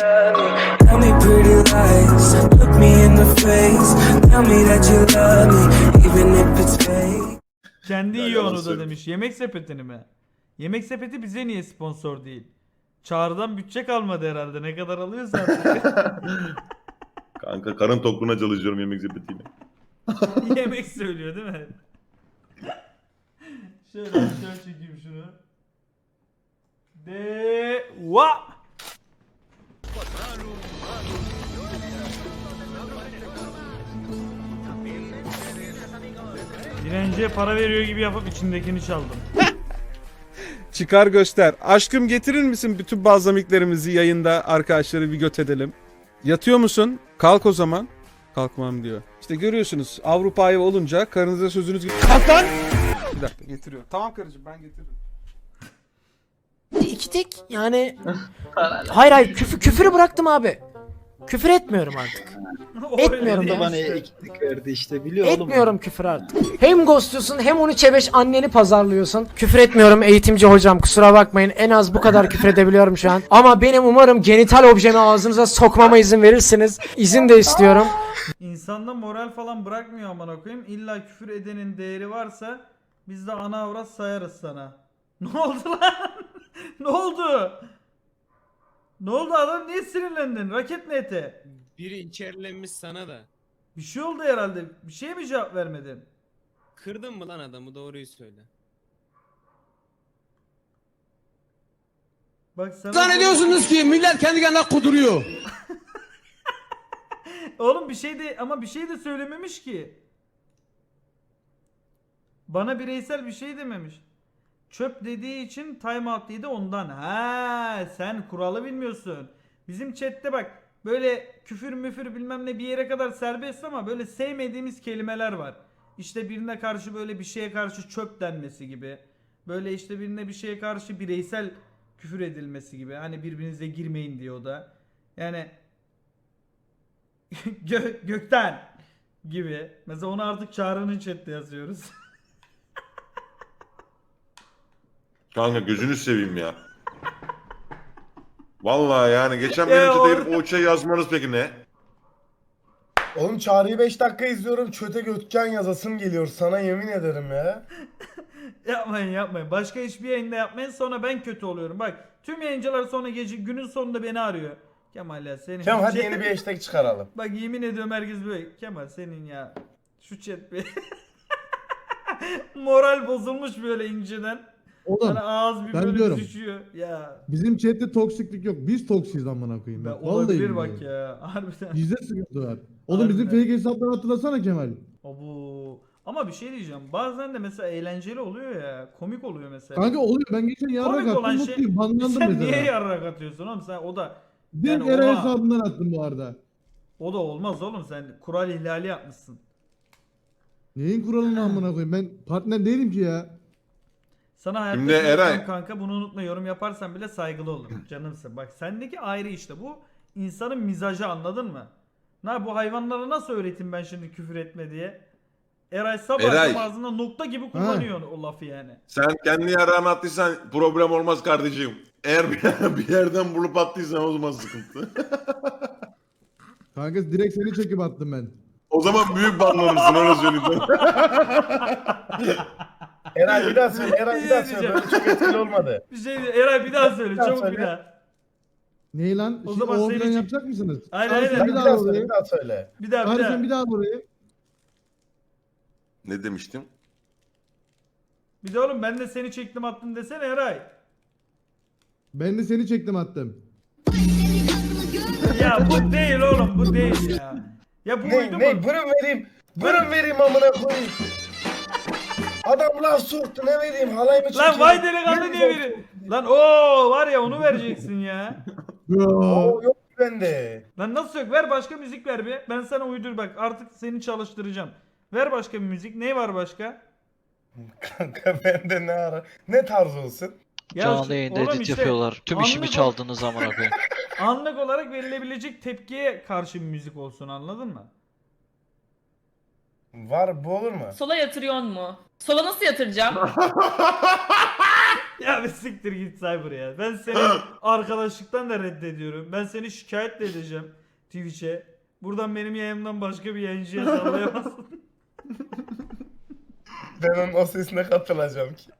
Tell me pretty lies. Look me in the face. Tell me that you love me, even if it's fake. Kendi yiyor onu da demiş. Yemek sepetini mi? Yemek sepeti bize niye sponsor değil? Çağrı'dan bütçe kalmadı herhalde. Ne kadar alıyorsa artık. Kanka karın tokluğuna çalışıyorum yemek sepetiyle. Yemek söylüyor değil mi? şöyle şöyle çekeyim şunu. De va. Direnciye para veriyor gibi yapıp içindekini çaldım. Çıkar göster. Aşkım getirir misin bütün bazlamiklerimizi yayında arkadaşları bir göt edelim. Yatıyor musun? Kalk o zaman. Kalkmam diyor. İşte görüyorsunuz Avrupa'yı olunca karınıza sözünüz... Kalk lan! Bir dakika getiriyorum. Tamam karıcığım ben getiririm. İki tek yani hayır hayır küfür, küfürü bıraktım abi. Küfür etmiyorum artık. Etmiyorum da Bana ekmek verdi işte biliyor oğlum. Etmiyorum küfür artık. Hem ghostluyorsun hem onu çebeş anneni pazarlıyorsun. Küfür etmiyorum eğitimci hocam kusura bakmayın. En az bu kadar küfür edebiliyorum şu an. Ama benim umarım genital objemi ağzınıza sokmama izin verirsiniz. İzin de istiyorum. İnsanda moral falan bırakmıyor amına koyayım. İlla küfür edenin değeri varsa biz de ana avrat sayarız sana. Ne oldu lan? ne oldu? Ne oldu adam niye sinirlendin? Raket nete. Biri içerilenmiş sana da. Bir şey oldu herhalde. Bir şeye mi cevap vermedin? Kırdın mı lan adamı doğruyu söyle. Bak sana Zannediyorsunuz ki millet kendi kendine kuduruyor. Oğlum bir şey de ama bir şey de söylememiş ki. Bana bireysel bir şey dememiş. Çöp dediği için timeout dedi ondan. Ha sen kuralı bilmiyorsun. Bizim chatte bak böyle küfür müfür bilmem ne bir yere kadar serbest ama böyle sevmediğimiz kelimeler var. İşte birine karşı böyle bir şeye karşı çöp denmesi gibi. Böyle işte birine bir şeye karşı bireysel küfür edilmesi gibi. Hani birbirinize girmeyin diyor da. Yani Gö- gökten gibi. Mesela onu artık Çağrı'nın chatte yazıyoruz. Kanka gözünü seveyim ya. Vallahi yani geçen Ya benim çete orada- o şey yazmanız peki ne? Oğlum Çağrı'yı 5 dakika izliyorum. Çöte Gökcan yazasım geliyor. Sana yemin ederim ya. yapmayın yapmayın. Başka hiçbir yayında yapmayın sonra ben kötü oluyorum. Bak tüm yayıncılar sonra gece günün sonunda beni arıyor. Kemal ya senin Kemal hadi yeni bir hashtag çıkaralım. Bak yemin ediyorum herkes böyle. Kemal senin ya. Şu chat bir. Moral bozulmuş böyle inceden. Oğlum ağız bir ben böyle diyorum. düşüyor. Ya. bizim chatte toksiklik yok. Biz toksiyiz amına koyayım. Ben Bak, olabilir vallahi bak billahi. ya. Harbiden. Bizde sıkıntı var. Oğlum bizim Harbiden. fake hesapları hatırlasana Kemal. Abu. Ama bir şey diyeceğim. Bazen de mesela eğlenceli oluyor ya. Komik oluyor mesela. Kanka oluyor ben geçen yarrak Komik olan attım şey. mutluyum. Banlandım Sen mesela. niye yarrak atıyorsun oğlum? Sen o da Direkt Yani Eray oha. hesabından attım bu arada. o da olmaz oğlum. Sen kural ihlali yapmışsın. Neyin kuralını amına koyayım ben partner değilim ki ya. Sana hayatta Şimdi Eray- kanka bunu unutma yorum yaparsan bile saygılı olurum. Canımsın. Bak sendeki ayrı işte bu insanın mizacı anladın mı? Na bu hayvanlara nasıl öğreteyim ben şimdi küfür etme diye? Eray sabah Eray. akşam ağzında nokta gibi kullanıyor o lafı yani. Sen kendi yarağını attıysan problem olmaz kardeşim. Eğer bir, bir yerden bulup attıysan o zaman sıkıntı. Kanka direkt seni çekip attım ben. o zaman büyük banlanırsın öyle söyleyeyim. Eray bir daha söyle. Eray bir daha şey söyle. Böyle çok etkili olmadı. Bir şey Eray bir daha söyle daha çabuk bir söyle. daha. Ney lan? O O zaman zaman seni çek- yapacak mısınız? Aynen, Çağrı aynen. sen Bir bir daha daha söyle. orayı. Bir daha söyle. Bir daha bir Çağrı daha. sen bir daha orayı. ne demiştim? Bir de oğlum ben de seni çektim attım desene Eray. Ben de seni çektim attım. Ya bu değil oğlum bu değil ya. Ya bu uydu Ne, mu? ne? Bırın vereyim. Bırın vereyim amına koyayım. Adam laf soktu ne vereyim halay mı Lan vay delikanlı diye biri. Lan o var ya onu vereceksin ya. Oo, yok bende. Lan nasıl yok? Ver başka müzik ver bir. Ben sana uydur bak artık seni çalıştıracağım. Ver başka bir müzik. Ne var başka? Kanka bende ne ara? Ne tarz olsun? Ya Canlı şu- yayında oğlum edit işte yapıyorlar. Tüm işimi anlık çaldınız amına koyayım. Anlık olarak verilebilecek tepkiye karşı bir müzik olsun anladın mı? Var bu olur mu? Sola yatırıyor mu? Sola nasıl yatıracağım? Ya bir siktir git Cyber ya. Ben seni arkadaşlıktan da reddediyorum. Ben seni şikayet de edeceğim Twitch'e. Buradan benim yayımdan başka bir yayıncıya sallayamazsın. Ben onun o sesine katılacağım ki.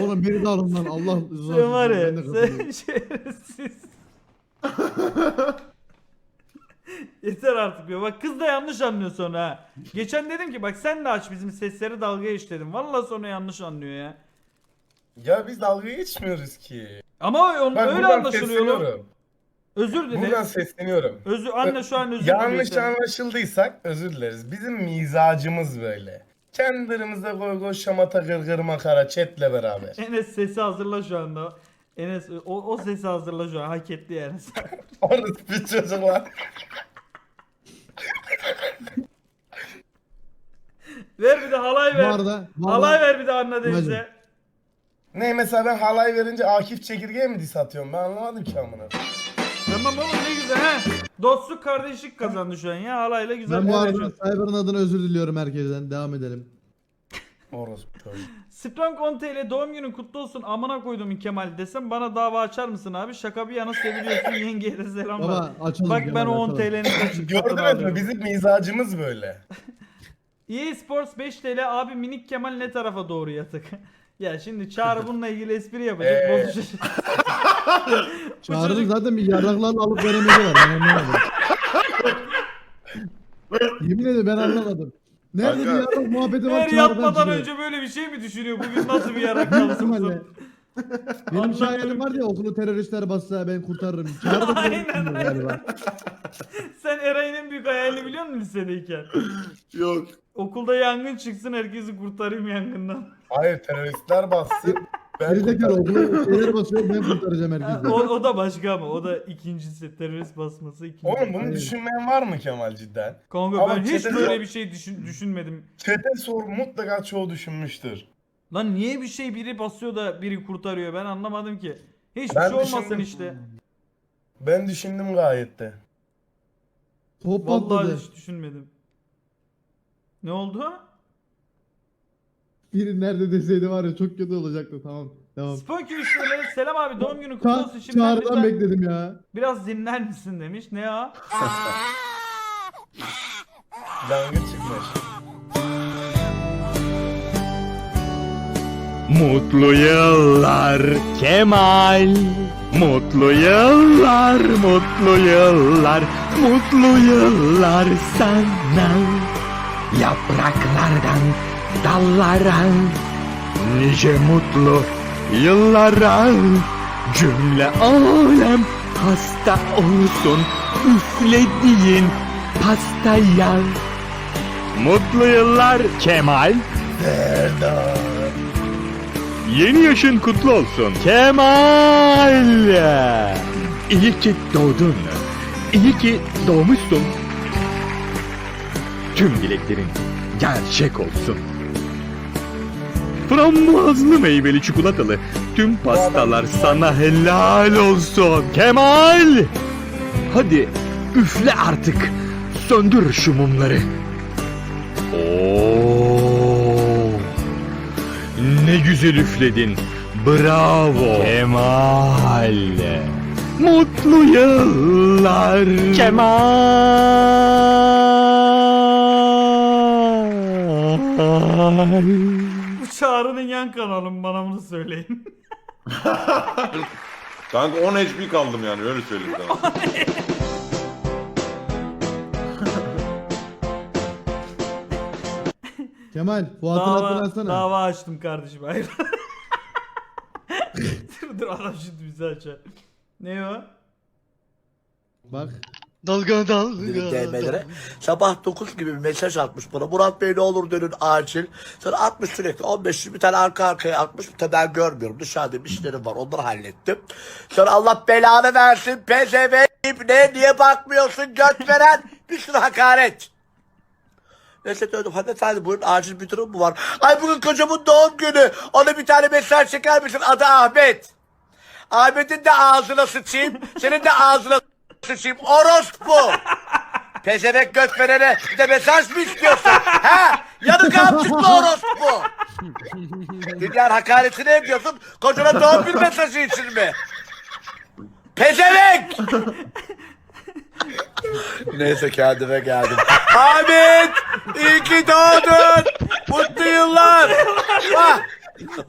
Oğlum beni de alın lan Allah rızası sen var için, ya ben de katılıyorum. sen şerefsiz. Yeter artık ya. Bak kız da yanlış anlıyor sonra ha. Geçen dedim ki bak sen de aç bizim sesleri dalga geç dedim. Vallahi sonra yanlış anlıyor ya. Ya biz dalga geçmiyoruz ki. Ama on, Bak öyle buradan anlaşılıyor. oğlum. sesleniyorum. Özür dile. Buradan sesleniyorum. Özür anne şu an özür Yanlış diliyor sen. anlaşıldıysak özür dileriz. Bizim mizacımız böyle. Kendimize goy goy şamata gırgır makara chatle beraber. Enes sesi hazırla şu anda. Enes o, o sesi hazırla şu an. Hak etti yani. Orası bir çocuklar. ver bir de halay Bu ver. arada, bu halay arada ver bir de Anna Deniz'e. Ne mesela ben halay verince Akif çekirgeye mi diss atıyorum? Ben anlamadım ki amına. Tamam oğlum ne güzel he. Dostluk kardeşlik kazandı şu an ya. Halayla güzel. ben bu arada. Cyber'ın adına özür diliyorum herkesten. Devam edelim. Orası çocuk. Sprang 10 TL doğum günün kutlu olsun amına koydum Kemal desem bana dava açar mısın abi? Şaka bir yana seviliyorsun yengeye de selamlar. Baba açalım. Bak ben o 10 açalım. TL'nin kaçın Gördünüz mü? Bizim mizacımız böyle. EA Sports 5 TL abi minik Kemal ne tarafa doğru yatık? ya şimdi Çağrı bununla ilgili espri yapacak. Ee. Çağrı'nın zaten bir yarraklarla alıp veremedi var. Ben anlamadım. Yemin ederim ben anlamadım. Nerede bir Kanka. yarrak muhabbeti var Her Çağrı'dan yatmadan çıkıyor. önce böyle bir şey mi düşünüyor? Bugün nasıl bir yarak Büyük kalsın? Benim şahidim var ya okulu teröristler bassa ben kurtarırım. Çağrı da Aynen, galiba. Sen Eray'ın en büyük hayalini biliyor musun lisedeyken? Yok. Okulda yangın çıksın herkesi kurtarayım yangından. Hayır teröristler bassın. Ben Gerizekalı kurtarırım. okula şeyler basıyor ben kurtaracağım herkesi. o, o da başka ama o da ikincisi terörist basması ikinci. Oğlum bunu düşünmeyen var mı Kemal cidden? Kanka Ama ben hiç çete- böyle bir şey düşün, düşünmedim. Çete sor mutlaka çoğu düşünmüştür. Lan niye bir şey biri basıyor da biri kurtarıyor ben anlamadım ki. Hiçbir Ben şey olmasın düşündüm. işte. Ben düşündüm gayet de. Top Vallahi patladı. hiç düşünmedim. Ne oldu? Biri nerede deseydi var ya çok kötü olacaktı tamam. Devam. Spunky üçleri selam abi doğum günün kutlu olsun şimdiden Çağrı'dan bekledim ya. biraz dinler misin demiş. Ne ya? Yangın çıkmış. Mutlu yıllar Kemal Mutlu yıllar, mutlu yıllar Mutlu yıllar sana Yapraklardan dallara Nice mutlu yıllara Cümle alem hasta olsun Üflediğin pastaya Mutlu yıllar Kemal Serdar. Yeni yaşın kutlu olsun. Kemal. İyi ki doğdun. İyi ki doğmuşsun. Tüm dileklerin gerçek olsun. Frambuazlı meyveli çikolatalı tüm pastalar sana helal olsun. Kemal. Hadi üfle artık. Söndür şu mumları. Oo. Ne güzel üfledin. Bravo. Kemal. Mutlu yıllar. Kemal. Çağrı'nın yan kanalı mı? bana bunu söyleyin. Kanka 10 HP kaldım yani öyle söyleyeyim sana. Kemal Fuat'ın hattını dava, açsana. dava açtım kardeşim. Hayır. dur dur adam şimdi bizi açar. Ne o? Bak. Dalga dalga. DM'lere. Sabah 9 gibi bir mesaj atmış bana. Murat Bey ne olur dönün acil. Sonra atmış sürekli 15 bir tane arka arkaya atmış. Bir tane ben görmüyorum. Dışarıda işlerim var. Onları hallettim. Sonra Allah belanı versin. PZV ne niye bakmıyorsun göt veren bir sürü hakaret. Neyse döndüm. Hanımefendi buyurun acil bir durum mu var? Ay bugün kocamın doğum günü. Ona bir tane mesaj çeker misin? Adı Ahmet. Ahmet'in de ağzına sıçayım. Senin de ağzına sıçayım. Orospu. Pezevenk göt verene bir de mesaj mı istiyorsun? ha? Yanık amcıklı orospu. Dünyanın hakaretini ediyorsun. Kocana doğum günü mesajı için mi? Pezevenk! Neyse kendime geldim. Hamit! İyi ki doğdun! Mutlu yıllar! Ah!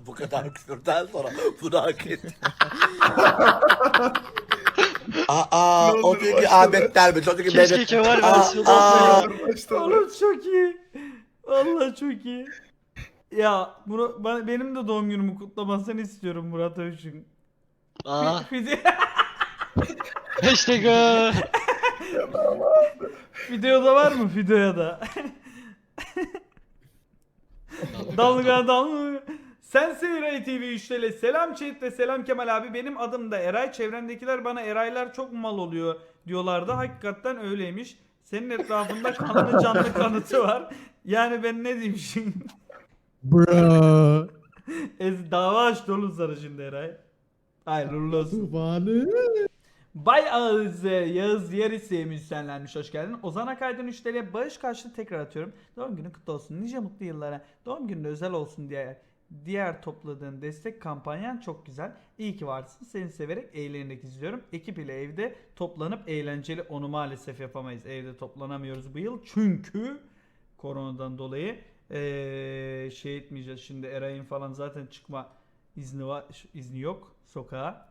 Bu kadar küfürden sonra bunu hak ettim. Aa, o çünkü Ahmetler mi? Çocuk gibi Keşke Kemal Aa, versiyonu aa. Oğlum çok iyi. Vallahi çok iyi. Ya bunu bana, benim de doğum günümü kutlamasını istiyorum Murat Övüş'ün. Aa, Video, hashtag. videoda var mı? Videoya da. dalga dalga. Sensin Eray TV 3 TL. Selam chat ve selam Kemal abi. Benim adım da Eray. Çevremdekiler bana Eraylar çok mal oluyor diyorlardı. Hakikaten öyleymiş. Senin etrafında kanlı canlı kanıtı var. Yani ben ne diyeyim şimdi? Bro. Ez dava açtı oğlum sana şimdi Eray. Hayırlı olsun. Bana. Bay Ağız Yağız Yeri sevmiş senlenmiş hoş geldin. Ozan Akaydın 3 TL bağış karşılığı tekrar atıyorum. Doğum günün kutlu olsun. Nice mutlu yıllara. Doğum günün özel olsun diye diğer topladığın destek kampanyan çok güzel. İyi ki varsın. Seni severek eğlenerek izliyorum. Ekip ile evde toplanıp eğlenceli onu maalesef yapamayız. Evde toplanamıyoruz bu yıl. Çünkü koronadan dolayı eee, şey etmeyeceğiz. Şimdi Eray'ın falan zaten çıkma izni var izni yok sokağa.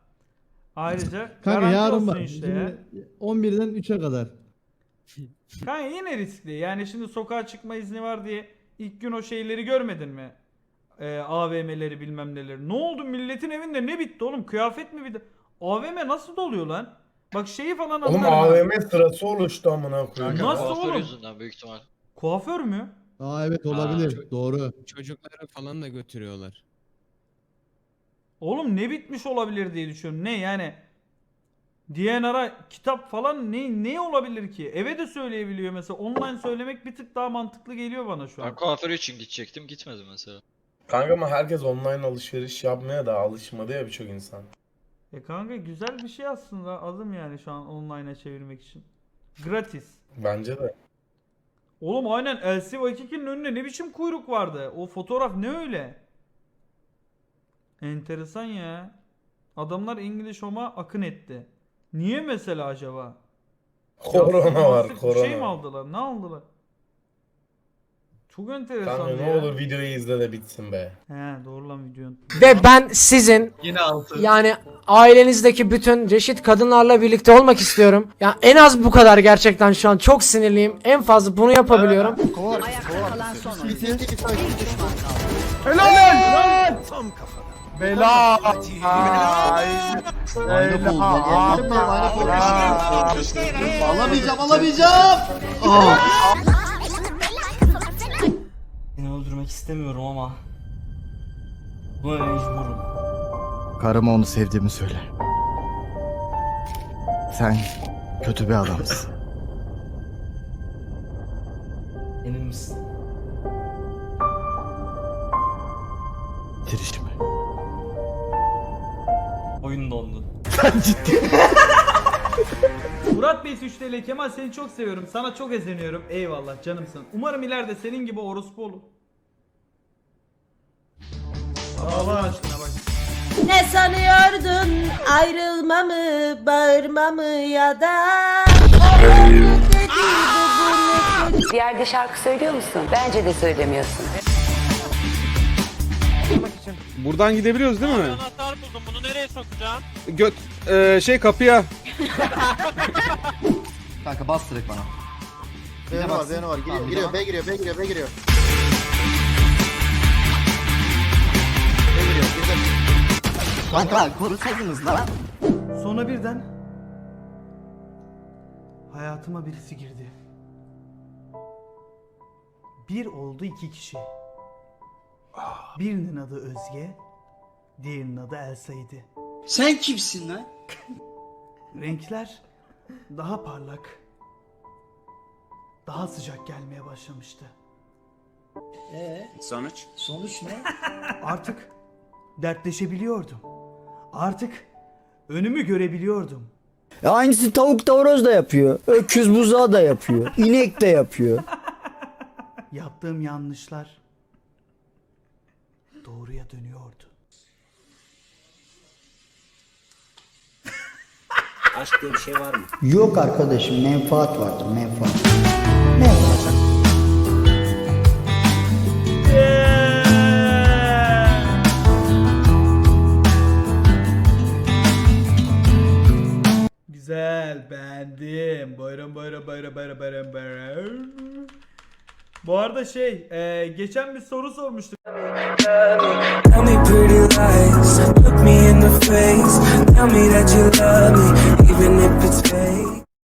Ayrıca Kanka yarın bak. işte ya. Şimdi 11'den 3'e kadar. Kanka yine riskli. Yani şimdi sokağa çıkma izni var diye ilk gün o şeyleri görmedin mi? Ee, AVM'leri bilmem neleri. Ne oldu milletin evinde ne bitti oğlum? Kıyafet mi bitti? AVM nasıl doluyor lan? Bak şeyi falan Oğlum anlarım. AVM sırası oluştu amına koyayım. Nasıl Kuaför oğlum? yüzünden büyük ihtimal. Kuaför mü? Aa evet olabilir. Doğru. Çocukları falan da götürüyorlar. Oğlum ne bitmiş olabilir diye düşünüyorum. Ne yani? DNR'a kitap falan ne ne olabilir ki? Eve de söyleyebiliyor mesela. Online söylemek bir tık daha mantıklı geliyor bana şu an. Ben kuaför için gidecektim gitmedim mesela. Kanka ama herkes online alışveriş yapmaya da alışmadı ya birçok insan. E kanka güzel bir şey aslında adım yani şu an online'a çevirmek için. Gratis. Bence de. Oğlum aynen LC Vakiki'nin önünde ne biçim kuyruk vardı? O fotoğraf ne öyle? Enteresan ya. Adamlar İngiliz Home'a akın etti. Niye mesela acaba? Korona var Yastık bir Şey mi korona. aldılar? Ne aldılar? Çok enteresan Kanka ya. ne olur videoyu izle de bitsin be. He doğru lan videonun. Ve ben sizin Yine altı. yani ailenizdeki bütün reşit kadınlarla birlikte olmak istiyorum. Ya en az bu kadar gerçekten şu an çok sinirliyim. En fazla bunu yapabiliyorum. Ayakta kalan son oyuncu. Bir düşman kaldı. Alamayacağım alamayacağım. Öldürmek istemiyorum ama buna mecburum. Karıma onu sevdiğimi söyle. Sen kötü bir adamsın. Emin misin? Bitir işimi. Oyun dondu. Murat Bey 3 TL Kemal seni çok seviyorum. Sana çok ezeniyorum. Eyvallah canımsın. Umarım ileride senin gibi orospu olur. Allah aşkına bak. Ne sanıyordun ayrılmamı, bağırmamı ya da Bir yerde şarkı söylüyor musun? Bence de söylemiyorsun. Buradan gidebiliyoruz değil mi? Anahtar buldum bunu nereye sokacağım? Göt e, şey kapıya. Kanka bas direkt bana. B'ne var, B'ne var. Giriyor, giriyor, B giriyor, B giriyor, B giriyor. Kanka korusaydınız lan. Sonra birden hayatıma birisi girdi. Bir oldu iki kişi. Birinin adı Özge, diğerinin adı Elsa'ydı. Sen kimsin lan? Renkler daha parlak, daha sıcak gelmeye başlamıştı. Sonuç? Sonuç ne? Artık dertleşebiliyordum. Artık önümü görebiliyordum. Ya aynısı tavuk da horoz da yapıyor. Öküz buzağı da yapıyor. İnek de yapıyor. yaptığım yanlışlar doğruya dönüyordu. Aşk diye bir şey var mı? Yok arkadaşım menfaat vardır menfaat. Güzel buyurun buyurun buyurun buyurun buyurun. Bu arada şey e, geçen bir soru sormuştuk.